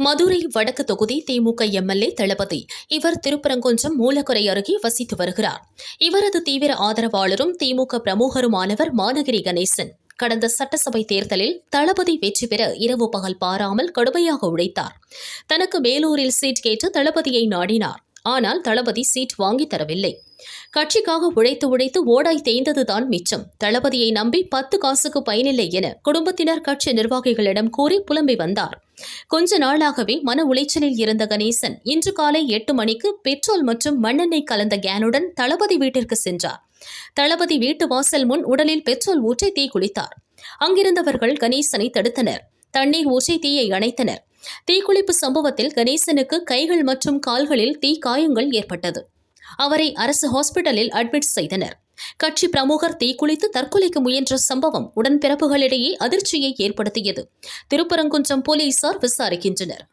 மதுரை வடக்கு தொகுதி திமுக எம்எல்ஏ தளபதி. இவர் திருப்பரங்குன்றம் மூலக்குறை அருகே வசித்து வருகிறார். இவரது தீவிர ஆதரவாளரும் திமுக பிரமுகருமானவர் மாநகிரி கணேசன். கடந்த சட்டசபை தேர்தலில் தளபதி வெற்றி பெற இரவு பகல் பாராமல் கடுமையாக உழைத்தார். தனக்கு மேலூரில் சீட் கேட்டு தளபதியை நாடினார். ஆனால் தளபதி சீட் வாங்கித் தரவில்லை. கட்சிக்காக உழைத்து உழைத்து ஓடாய் தேய்ந்ததுதான் மிச்சம். தளபதியை நம்பி பத்து காசுக்கு பயனில்லை என குடும்பத்தினர் கட்சி நிர்வாகிகளிடம் கூறி புலம்பி வந்தார். கொஞ்ச நாளாகவே மன உளைச்சலில் இருந்த கணேசன் இன்று காலை எட்டு மணிக்கு பெட்ரோல் மற்றும் மண்ணெண்ணெய் கலந்த கேனுடன் தளபதி வீட்டிற்கு சென்றார். தளபதி வீட்டு வாசல் முன் உடலில் பெட்ரோல் ஊற்றி தீ குளித்தார். அங்கிருந்தவர்கள் கணேசனை தடுத்தனர். தண்ணீர் ஊற்றி தீயை அணைத்தனர். தீக்குளிப்பு சம்பவத்தில் கணேசனுக்கு கைகள் மற்றும் கால்களில் தீ காயங்கள் ஏற்பட்டது. அவரை அரசு ஹாஸ்பிட்டலில் அட்மிட் செய்தனர். கட்சி பிரமுகர் தீக்குளித்து தற்கொலைக்கு முயன்ற சம்பவம் உடன்பிறப்புகளிடையே அதிர்ச்சியை ஏற்படுத்தியது. திருப்பரங்குன்றம் போலீசார் விசாரிக்கின்றனர்.